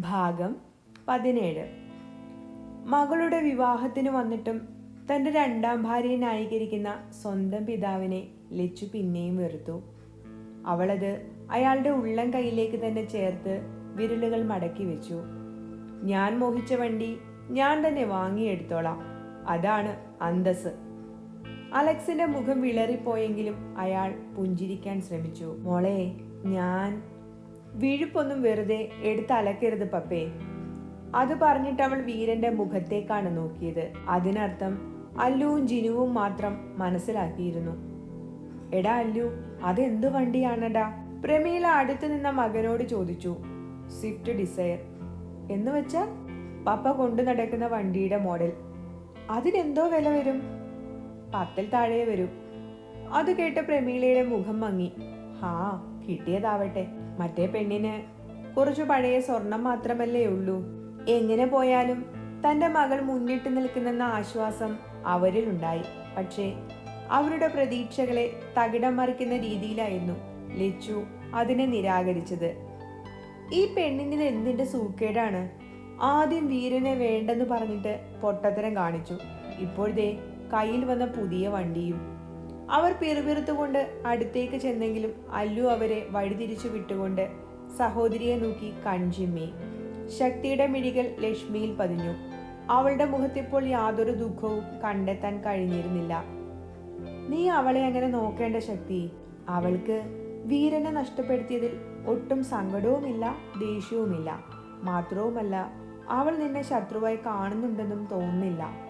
ഭാഗം പതിനേഴ്. മകളുടെ വിവാഹത്തിന് വന്നിട്ടും തന്റെ രണ്ടാം ഭാര്യയെ ന്യായീകരിക്കുന്ന സ്വന്തം പിതാവിനെ ലച്ചു പിന്നെയും വെറുത്തു. അവളത് അയാളുടെ ഉള്ളം കൈയിലേക്ക് തന്നെ ചേർത്ത് വിരലുകൾ മടക്കി വെച്ചു. ഞാൻ മോഹിച്ച വണ്ടി ഞാൻ തന്നെ വാങ്ങിയെടുത്തോളാം. അതാണ് അന്തസ് അലക്സിന്റെ മുഖം വിളറിപ്പോയെങ്കിലും അയാൾ പുഞ്ചിരിക്കാൻ ശ്രമിച്ചു. മോളെ ഞാൻ വിഴുപ്പൊന്നും വെറുതെ എടുത്ത് അലക്കരുത് പപ്പേ. അത് പറഞ്ഞിട്ട് അവൾ വീരന്റെ മുഖത്തേക്കാണ് നോക്കിയത്. അതിനർത്ഥം അല്ലുവും ജിനുവും മാത്രം മനസ്സിലാക്കിയിരുന്നു. എടാ അല്ലു അതെന്ത് വണ്ടിയാണടാ? പ്രമീല അടുത്ത് നിന്ന മകനോട് ചോദിച്ചു. Swift Dzire. എന്ന് വെച്ചാൽ പപ്പ കൊണ്ടു നടക്കുന്ന വണ്ടിയുടെ മോഡൽ. അതിനെന്തോ വില വരും? പത്തിൽ താഴെ വരും. അത് കേട്ട പ്രമീളയുടെ മുഖം മങ്ങി. ഹാ കിട്ടിയതാവട്ടെ. മറ്റേ പെണ്ണിന് കുറച്ചു പഴയ സ്വർണം മാത്രമല്ലേ ഉള്ളൂ. എങ്ങനെ പോയാലും തന്റെ മകൾ മുന്നിട്ട് നിൽക്കുന്നെന്ന ആശ്വാസം അവരിൽ ഉണ്ടായി പക്ഷേ അവരുടെ പ്രതീക്ഷകളെ തകിടം മറിക്കുന്ന രീതിയിലായിരുന്നു ലിച്ചു അതിനെ നിരാകരിച്ചത്. ഈ പെണ്ണിന് എന്തിന്റെ സൂക്കേടാണ്? ആദ്യം വീരനെ വേണ്ടെന്ന് പറഞ്ഞിട്ട് പൊട്ടത്തരം കാണിച്ചു. ഇപ്പോഴത്തെ കയ്യിൽ വന്ന പുതിയ വണ്ടിയും. അവർ പിറുപിറുത്തുകൊണ്ട് അടുത്തേക്ക് ചെന്നെങ്കിലും അല്ലു അവരെ വഴിതിരിച്ചു വിട്ടുകൊണ്ട് സഹോദരിയെ നോക്കി കൺചിമ്മി ശക്തിയുടെ മിഴികൾ ലക്ഷ്മിയിൽ പതിഞ്ഞു. അവളുടെ മുഖത്തിപ്പോൾ യാതൊരു ദുഃഖവും കണ്ടെത്താൻ കഴിഞ്ഞിരുന്നില്ല. നീ അവളെ അങ്ങനെ നോക്കേണ്ട ശക്തി? അവൾക്ക് വീരനെ നഷ്ടപ്പെടുത്തിയതിൽ ഒട്ടും സങ്കടവുമില്ല ദേഷ്യവുമില്ല. മാത്രവുമല്ല അവൾ നിന്നെ ശത്രുവായി കാണുന്നുണ്ടെന്നും തോന്നുന്നില്ല.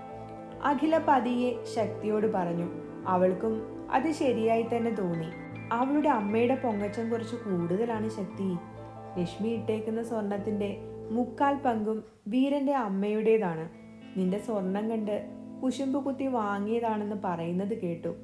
അഖില പതിയെ ശക്തിയോട് പറഞ്ഞു അവൾക്കും അത് ശരിയായി തന്നെ തോന്നി. അവളുടെ അമ്മയുടെ പൊങ്ങച്ചം കുറച്ച് കൂടുതലാണ് ശക്തി. ലക്ഷ്മി ഇട്ടേക്കുന്ന സ്വർണത്തിന്റെ മുക്കാൽ പങ്കും വീരന്റെ അമ്മയുടേതാണ്. നിന്റെ സ്വർണം കണ്ട് കുശുമ്പ് കുത്തി വാങ്ങിയതാണെന്ന് പറയുന്നത് കേട്ടു.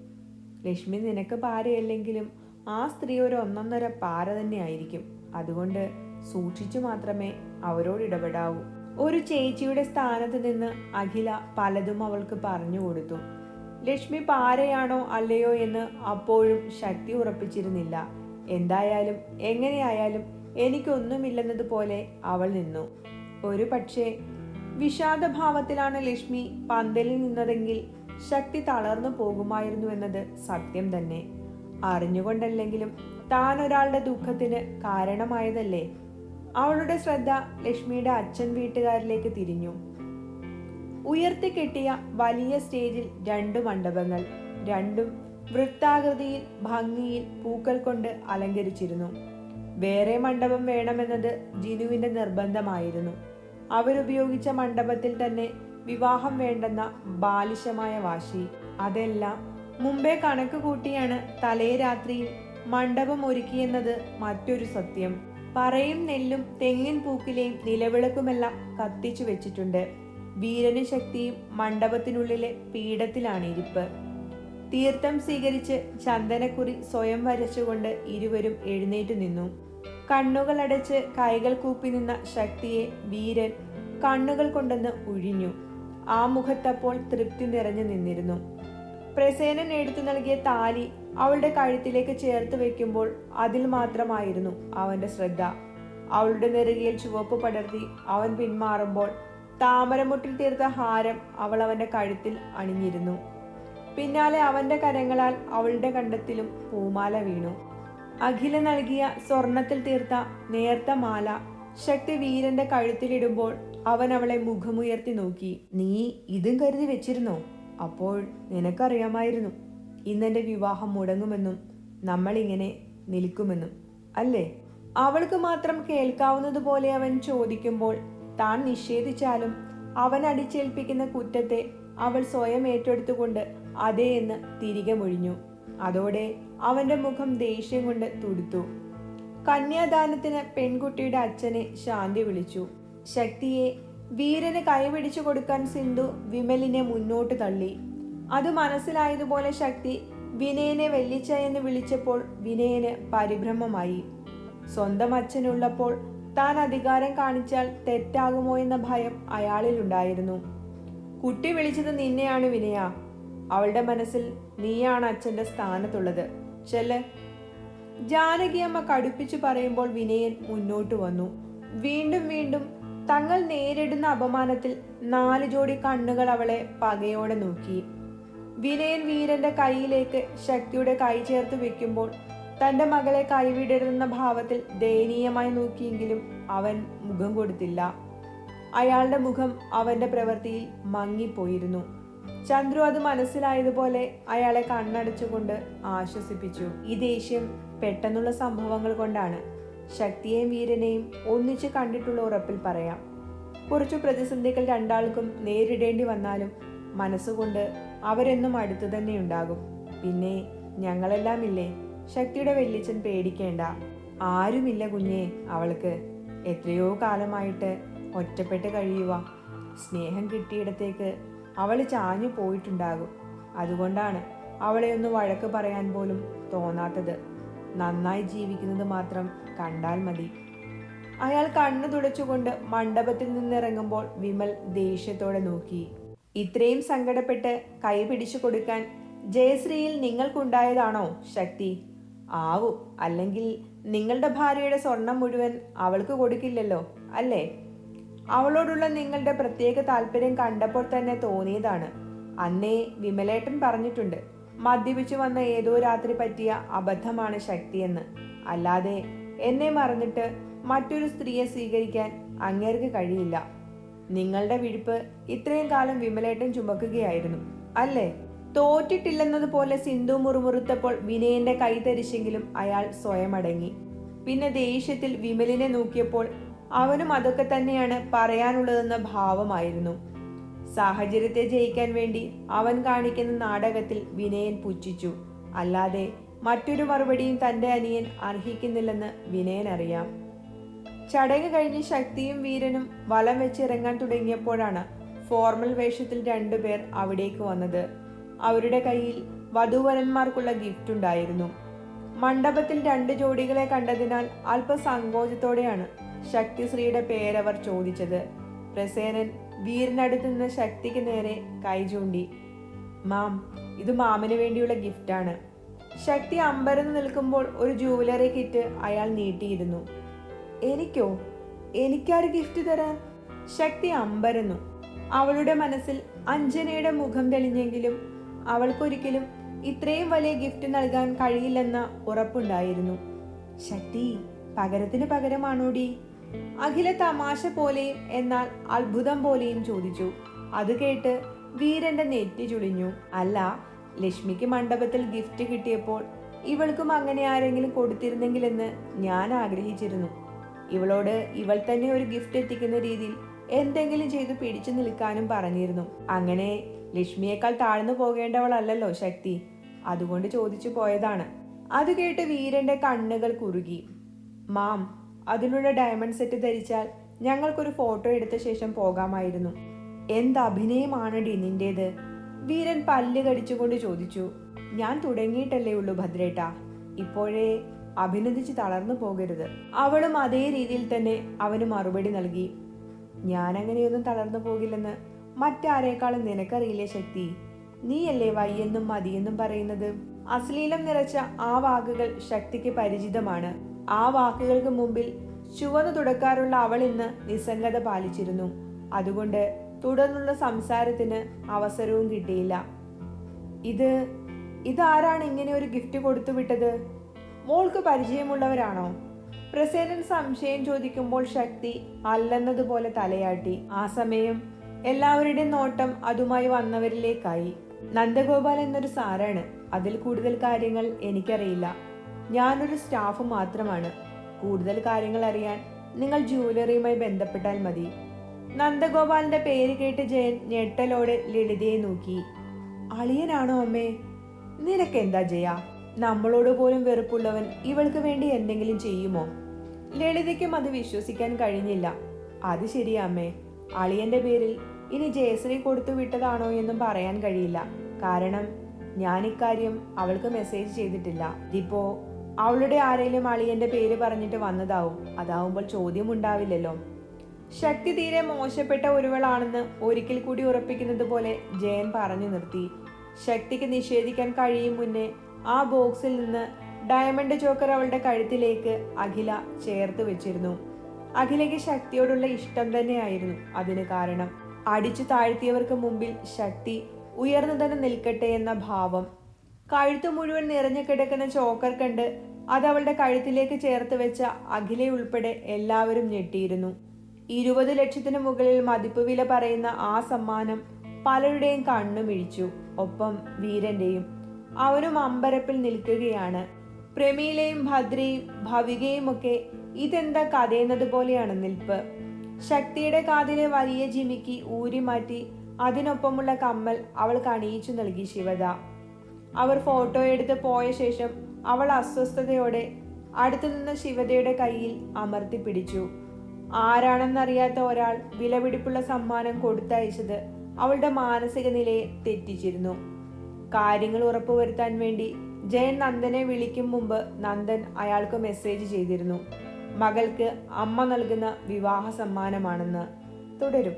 ലക്ഷ്മി നിനക്ക് പാരയല്ലെങ്കിലും ആ സ്ത്രീ ഒരു ഒന്നൊന്നര പാര തന്നെ ആയിരിക്കും അതുകൊണ്ട് സൂക്ഷിച്ചു മാത്രമേ അവരോട് ഇടപെടാവൂ. ഒരു ചേച്ചിയുടെ സ്ഥാനത്ത് നിന്ന് അഖില പലതും അവൾക്ക് പറഞ്ഞു കൊടുത്തു. ലക്ഷ്മി പാരയാണോ അല്ലയോ എന്ന് അപ്പോഴും ശക്തി ഉറപ്പിച്ചിരുന്നില്ല. എന്തായാലും എങ്ങനെയായാലും എനിക്കൊന്നുമില്ലെന്നതുപോലെ അവൾ നിന്നു. ഒരു പക്ഷേ വിഷാദഭാവത്തിലാണ് ലക്ഷ്മി പന്തലിൽ നിന്നതെങ്കിൽ ശക്തി തളർന്നു പോകുമായിരുന്നു എന്നത് സത്യം തന്നെ. അറിഞ്ഞുകൊണ്ടല്ലെങ്കിലും താൻ ഒരാളുടെ ദുഃഖത്തിന് കാരണമായതല്ലേ? അവളുടെ ശ്രദ്ധ ലക്ഷ്മിയുടെ അച്ഛൻ വീട്ടുകാരിലേക്ക് തിരിഞ്ഞു. ഉയർത്തി കെട്ടിയ വലിയ സ്റ്റേജിൽ രണ്ട് മണ്ഡപങ്ങൾ രണ്ടും വൃത്താകൃതിയിൽ ഭംഗിയിൽ പൂക്കൾ കൊണ്ട് അലങ്കരിച്ചിരുന്നു. വേറെ മണ്ഡപം വേണമെന്നത് ജിനുവിന്റെ നിർബന്ധമായിരുന്നു. അവരുപയോഗിച്ച മണ്ഡപത്തിൽ തന്നെ വിവാഹം വേണ്ടെന്ന ബാലിശമായ വാശി. അതെല്ലാം മുമ്പേ കണക്ക് കൂട്ടിയാണ് തലേ രാത്രിയിൽ മണ്ഡപം ഒരുക്കിയെന്നത് മറ്റൊരു സത്യം. പറയും നെല്ലും തെങ്ങിൻ പൂക്കിലെയും നിലവിളക്കുമെല്ലാം കത്തിച്ചു വെച്ചിട്ടുണ്ട്. വീരന് ശക്തിയും മണ്ഡപത്തിനുള്ളിലെ പീഠത്തിലാണ് ഇരിപ്പ്. തീർത്ഥം സ്വീകരിച്ച് ചന്ദനക്കുറി സ്വയം വരച്ചുകൊണ്ട് ഇരുവരും എഴുന്നേറ്റ് നിന്നു. കണ്ണുകളടച്ച് കൈകൾ കൂപ്പി നിന്ന ശക്തിയെ വീരൻ കണ്ണുകൾ കൊണ്ടെന്ന് ഉഴിഞ്ഞു. ആ മുഖത്തപ്പോൾ തൃപ്തി നിറഞ്ഞു നിന്നിരുന്നു. പ്രസേനൻ എടുത്തു നൽകിയ താലി അവളുടെ കഴുത്തിലേക്ക് ചേർത്ത് വെക്കുമ്പോൾ അതിൽ മാത്രമായിരുന്നു അവന്റെ ശ്രദ്ധ. അവളുടെ നെറുകയിൽ ചുവപ്പ് പടർത്തി അവൻ പിന്മാറുമ്പോൾ താമരമുട്ടിൽ തീർത്ത ഹാരം അവൾ അവന്റെ കഴുത്തിൽ അണിഞ്ഞിരുന്നു. പിന്നാലെ അവന്റെ കരങ്ങളാൽ അവളുടെ കണ്ടത്തിലും പൂമാല വീണു. അഖില നൽകിയ സ്വർണത്തിൽ തീർത്ത നേർത്ത മാല ശക്തി വീരന്റെ കഴുത്തിലിടുമ്പോൾ അവൻ അവളെ മുഖമുയർത്തി നോക്കി. നീ ഇതും കരുതി വെച്ചിരുന്നോ? അപ്പോൾ നിനക്കറിയാമായിരുന്നു. ഇന്നെന്റെ വിവാഹം മുടങ്ങുമെന്നും നമ്മളിങ്ങനെ നിൽക്കുമെന്നും അല്ലേ? അവൾക്ക് മാത്രം കേൾക്കാവുന്നതുപോലെ അവൻ ചോദിക്കുമ്പോൾ താൻ നിഷേധിച്ചാലും അവൻ അടിച്ചേൽപ്പിക്കുന്ന കുറ്റത്തെ അവൾ സ്വയം ഏറ്റെടുത്തുകൊണ്ട് അതേ എന്ന് തിരികെ മൊഴിഞ്ഞു. അതോടെ അവന്റെ മുഖം ദേഷ്യം കൊണ്ട് തുടുത്തു. കന്യാദാനത്തിന് പെൺകുട്ടിയുടെ അച്ഛനെ ശാന്തി വിളിച്ചു. ശക്തിയെ വീരന് കൈപിടിച്ചു കൊടുക്കാൻ സിന്ധു വിമലിനെ മുന്നോട്ട് തള്ളി. അത് മനസ്സിലായതുപോലെ ശക്തി വിനയനെ വെല്ലിച്ച എന്ന് വിളിച്ചപ്പോൾ വിനയന് പരിഭ്രമമായി. സ്വന്തം അച്ഛനുള്ളപ്പോൾ താൻ അധികാരം കാണിച്ചാൽ തെറ്റാകുമോ എന്ന ഭയം അയാളിലുണ്ടായിരുന്നു കുട്ടി വിളിച്ചത് നിന്നെയാണ് വിനയ. അവളുടെ മനസ്സിൽ നീയാണ് അച്ഛന്റെ സ്ഥാനത്തുള്ളത്. ചെല്ല്. ജാനകിയമ്മ കടുപ്പിച്ചു പറയുമ്പോൾ വിനയൻ മുന്നോട്ട് വന്നു. വീണ്ടും വീണ്ടും തങ്ങൾ നേരിടുന്ന അപമാനത്തിൽ നാല് ജോഡി കണ്ണുകൾ അവളെ പകയോടെ നോക്കി. വിനയൻ വീരന്റെ കൈയിലേക്ക് ശക്തിയുടെ കൈ ചേർത്ത് വെക്കുമ്പോൾ തന്റെ മകളെ കൈവിടരുന്ന ഭാവത്തിൽ ദയനീയമായി നോക്കിയെങ്കിലും അവൻ മുഖം കൊടുത്തില്ല. അയാളുടെ മുഖം അവന്റെ പ്രവൃത്തിയിൽ മങ്ങിപ്പോയിരുന്നു. ചന്ദ്രു അത് മനസ്സിലായതുപോലെ അയാളെ കണ്ണടച്ചുകൊണ്ട് ആശ്വസിപ്പിച്ചു. ഈ ദേഷ്യം പെട്ടെന്നുള്ള സംഭവങ്ങൾ കൊണ്ടാണ് ശക്തിയെയും വീരനെയും ഒന്നിച്ച് കണ്ടിട്ടുള്ള ഉറപ്പിൽ പറയാം. കുറച്ചു പ്രതിസന്ധികൾ രണ്ടാൾക്കും നേരിടേണ്ടി വന്നാലും മനസ്സുകൊണ്ട് അവരെന്നും അടുത്തു തന്നെ ഉണ്ടാകും. പിന്നെ ഞങ്ങളെല്ലാം ഇല്ലേ ശക്തിയുടെ വെല്ലിച്ചൻ പേടിക്കേണ്ട. ആരുമില്ല കുഞ്ഞേ അവൾക്ക് എത്രയോ കാലമായിട്ട് ഒറ്റപ്പെട്ട് കഴിയുക സ്നേഹം കിട്ടിയിടത്തേക്ക് അവൾ ചാഞ്ഞു പോയിട്ടുണ്ടാകും. അതുകൊണ്ടാണ് അവളെ ഒന്ന് വഴക്ക് പറയാൻ പോലും തോന്നാത്തത്. നന്നായി ജീവിക്കുന്നത് മാത്രം കണ്ടാൽ മതി. അയാൾ കണ്ണു തുടച്ചുകൊണ്ട് മണ്ഡപത്തിൽ നിന്നിറങ്ങുമ്പോൾ വിമൽ ദേഷ്യത്തോടെ നോക്കി. ഇത്രയും സങ്കടപ്പെട്ട് കൈപിടിച്ചു കൊടുക്കാൻ ജയശ്രീയിൽ നിങ്ങൾക്കുണ്ടായതാണോ ശക്തി? ആവും അല്ലെങ്കിൽ നിങ്ങളുടെ ഭാര്യയുടെ സ്വർണം മുഴുവൻ അവൾക്ക് കൊടുക്കില്ലല്ലോ അല്ലേ? അവളോടുള്ള നിങ്ങളുടെ പ്രത്യേക താല്പര്യം കണ്ടപ്പോൾ തന്നെ തോന്നിയതാണ്. അന്നേ വിമലേട്ടൻ പറഞ്ഞിട്ടുണ്ട് മദ്യപിച്ചു വന്ന ഏതോ രാത്രി പറ്റിയ അബദ്ധമാണ് ശക്തിയെന്ന്. അല്ലാതെ എന്നെ മറന്നിട്ട് മറ്റൊരു സ്ത്രീയെ സ്വീകരിക്കാൻ അങ്ങേർക്ക് കഴിയില്ല. നിങ്ങളുടെ വിഴുപ്പ് ഇത്രയും കാലം വിമലേട്ടൻ ചുമക്കുകയായിരുന്നു അല്ലേ? തോറ്റിട്ടില്ലെന്നതുപോലെ സിന്ധു മുറുമുറുത്തപ്പോൾ വിനയന്റെ കൈ അയാൾ സ്വയം അടങ്ങി പിന്നെ ദേഷ്യത്തിൽ വിമലിനെ നോക്കിയപ്പോൾ അവനും അതൊക്കെ തന്നെയാണ് പറയാനുള്ളതെന്ന ഭാവമായിരുന്നു. സാഹചര്യത്തെ ജയിക്കാൻ വേണ്ടി അവൻ കാണിക്കുന്ന നാടകത്തിൽ വിനയൻ പുച്ഛിച്ചു. അല്ലാതെ മറ്റൊരു മറുപടിയും തന്റെ അനിയൻ അർഹിക്കുന്നില്ലെന്ന് വിനയൻ അറിയാം. ചടങ്ങ് കഴിഞ്ഞ് ശക്തിയും വീരനും വലം വെച്ചിറങ്ങാൻ തുടങ്ങിയപ്പോഴാണ് ഫോർമൽ വേഷത്തിൽ രണ്ടുപേർ അവിടേക്ക് വന്നത്. അവരുടെ കയ്യിൽ വധുവരന്മാർക്കുള്ള ഗിഫ്റ്റ് ഉണ്ടായിരുന്നു. മണ്ഡപത്തിൽ രണ്ട് ജോഡികളെ കണ്ടതിനാൽ അല്പ സങ്കോചത്തോടെയാണ് ശക്തിശ്രീയുടെ പേരവർ ചോദിച്ചത്. പ്രസേനൻ വീരനടുത്ത് നിന്ന് ശക്തിക്ക് നേരെ കൈ ചൂണ്ടി മാം ഇത് മാമിന് വേണ്ടിയുള്ള ഗിഫ്റ്റാണ് ശക്തി അമ്പരന്ന് നിൽക്കുമ്പോൾ ഒരു ജൂവലറി കിറ്റ് അയാൾ നീട്ടിയിരുന്നു. എനിക്കോ? എനിക്കാര് ഗിഫ്റ്റ് തരാൻ? ശക്തി അമ്പരന്നു. അവളുടെ മനസ്സിൽ അഞ്ജനയുടെ മുഖം തെളിഞ്ഞെങ്കിലും അവൾക്കൊരിക്കലും ഇത്രയും വലിയ ഗിഫ്റ്റ് നൽകാൻ കഴിയില്ലെന്ന ഉറപ്പുണ്ടായിരുന്നു. ശക്തി പകരത്തിന് പകരമാണോടി? അഖില തമാശ പോലെയും എന്നാൽ അത്ഭുതം പോലെയും ചോദിച്ചു. അത് കേട്ട് വീരന്റെ നെറ്റി ചുളിഞ്ഞു. അല്ല ലക്ഷ്മിക്ക് മണ്ഡപത്തിൽ ഗിഫ്റ്റ് കിട്ടിയപ്പോൾ ഇവൾക്കും അങ്ങനെ ആരെങ്കിലും കൊടുത്തിരുന്നെങ്കിലെന്ന് ഞാൻ ആഗ്രഹിച്ചിരുന്നു. ഇവളോട് ഇവൾ തന്നെ ഒരു ഗിഫ്റ്റ് എത്തിക്കുന്ന രീതിയിൽ എന്തെങ്കിലും ചെയ്ത് പിടിച്ചു നിൽക്കാനും പറഞ്ഞിരുന്നു. അങ്ങനെ ലക്ഷ്മിയേക്കാൾ താഴ്ന്നു പോകേണ്ടവളല്ലല്ലോ ശക്തി. അതുകൊണ്ട് ചോദിച്ചു പോയതാണ്. അത് കേട്ട് വീരന്റെ കണ്ണുകൾ കുറുകി. മാം അതിനുള്ള ഡയമണ്ട് സെറ്റ് ധരിച്ചാൽ ഞങ്ങൾക്കൊരു ഫോട്ടോ എടുത്ത ശേഷം പോകാമായിരുന്നു. എന്ത് അഭിനയമാണടി നിന്റേത്? വീരൻ പല്ല് കടിച്ചുകൊണ്ട് ചോദിച്ചു. ഞാൻ തുടങ്ങിയിട്ടല്ലേ ഉള്ളൂ ഭദ്രേട്ട. ഇപ്പോഴേ അഭിനന്ദിച്ച് തളർന്നു പോകരുത്. അവളും അതേ രീതിയിൽ തന്നെ അവന് മറുപടി നൽകി. ഞാൻ അങ്ങനെയൊന്നും തളർന്നു പോകില്ലെന്ന് മറ്റാരേക്കാളും നിനക്കറിയില്ലേ ശക്തി? നീയല്ലേ വയ്യെന്നും മതിയെന്നും പറയുന്നത്? അശ്ലീലം നിറച്ച ആ വാക്കുകൾ ശക്തിക്ക് പരിചിതമാണ്. ആ വാക്കുകൾക്ക് മുമ്പിൽ ചുവന്ന് തുടക്കാറുള്ള അവൾ ഇന്ന് നിസ്സംഗത പാലിച്ചിരുന്നു. അതുകൊണ്ട് തുടർന്നുള്ള സംസാരത്തിന് അവസരവും കിട്ടിയില്ല. ഇത് ഇതാരാണ് ഇങ്ങനെ ഒരു ഗിഫ്റ്റ് കൊടുത്തു വിട്ടത് മോൾക്ക് പരിചയമുള്ളവരാണോ? പ്രസേനൻ സംശയം ചോദിക്കുമ്പോൾ ശക്തി അല്ലെന്നതുപോലെ തലയാട്ടി. ആ സമയം എല്ലാവരുടെയും നോട്ടം അതുമായി വന്നവരിലേക്കായി. നന്ദഗോപാൽ എന്നൊരു സാറാണ്. അതിൽ കൂടുതൽ കാര്യങ്ങൾ എനിക്കറിയില്ല. ഞാനൊരു സ്റ്റാഫ് മാത്രമാണ്. കൂടുതൽ കാര്യങ്ങൾ അറിയാൻ നിങ്ങൾ ജ്വല്ലറിയുമായി ബന്ധപ്പെട്ടാൽ മതി. നന്ദഗോപാലിന്റെ പേര് കേട്ട് ജയൻ ഞെട്ടലോടെ ലളിതയെ നോക്കി. അളിയനാണോ അമ്മേ? നിനക്കെന്താ ജയ? നമ്മളോട് പോലും വെറുപ്പുള്ളവൻ ഇവൾക്ക് വേണ്ടി എന്തെങ്കിലും ചെയ്യുമോ? ലളിതയ്ക്കും അത് വിശ്വസിക്കാൻ കഴിഞ്ഞില്ല. അത് ശരിയാ അമ്മേ. അളിയന്റെ പേരിൽ ഇനി ജയശ്രീ കൊടുത്തു വിട്ടതാണോ എന്നും പറയാൻ കഴിയില്ല. കാരണം ഞാൻ ഇക്കാര്യം അവൾക്ക് മെസ്സേജ് ചെയ്തിട്ടില്ല. ഇതിപ്പോ അവളുടെ ആരെങ്കിലും അളിയന്റെ പേര് പറഞ്ഞിട്ട് വന്നതാവും. അതാവുമ്പോൾ ചോദ്യം ഉണ്ടാവില്ലല്ലോ. ശക്തി തീരെ മോശപ്പെട്ട ഒരുവളാണെന്ന് ഒരിക്കൽ കൂടി ഉറപ്പിക്കുന്നത് പോലെ ജയൻ പറഞ്ഞു നിർത്തി. ശക്തിക്ക് നിഷേധിക്കാൻ കഴിയും മുന്നേ ആ ബോക്സിൽ നിന്ന് ഡയമണ്ട് ചോക്കർ അവളുടെ കഴുത്തിലേക്ക് അഖില ചേർത്ത് വെച്ചിരുന്നു. അഖിലയ്ക്ക് ശക്തിയോടുള്ള ഇഷ്ടം തന്നെയായിരുന്നു അതിന് കാരണം. അടിച്ചു താഴ്ത്തിയവർക്ക് മുമ്പിൽ ശക്തി ഉയർന്നു തന്നെ നിൽക്കട്ടെ എന്ന ഭാവം. കഴുത്ത് മുഴുവൻ നിറഞ്ഞു കിടക്കുന്ന ചോക്കർ കണ്ട് അത് അവളുടെ കഴുത്തിലേക്ക് ചേർത്ത് വെച്ച അഖില ഉൾപ്പെടെ എല്ലാവരും ഞെട്ടിയിരുന്നു. ഇരുപത് ലക്ഷത്തിന് മുകളിൽ മതിപ്പ് വില പറയുന്ന ആ സമ്മാനം പലരുടെയും കണ്ണുമിഴിച്ചു. ഒപ്പം വീരന്റെയും അവനും അമ്പരപ്പിൽ നിൽക്കുകയാണ്. പ്രമീലയും ഭദ്രയും ഭവികയും ഒക്കെ ഇതെന്താ കഥയെന്നത് പോലെയാണ് നിൽപ്പ്. ശക്തിയുടെ കാതിലെ വലിയ ജിമിക്ക് ഊരിമാറ്റി അതിനൊപ്പമുള്ള കമ്മൽ അവൾക്ക് അണിയിച്ചു നൽകി ശിവദ. അവർ ഫോട്ടോ എടുത്ത് പോയ ശേഷം അവൾ അസ്വസ്ഥതയോടെ അടുത്തു നിന്ന ശിവതയുടെ കയ്യിൽ അമർത്തി പിടിച്ചു. ആരാണെന്നറിയാത്ത ഒരാൾ വിലപിടിപ്പുള്ള സമ്മാനം കൊടുത്തയച്ചത് അവളുടെ മാനസിക നിലയെ തെറ്റിച്ചിരുന്നു. കാര്യങ്ങൾ ഉറപ്പുവരുത്താൻ വേണ്ടി ജയൻ നന്ദനെ വിളിക്കും മുമ്പ് നന്ദൻ അയാൾക്ക് മെസ്സേജ് ചെയ്തിരുന്നു. മകൾക്ക് അമ്മ നൽകുന്ന വിവാഹ സമ്മാനമാണെന്ന്. തുടരും.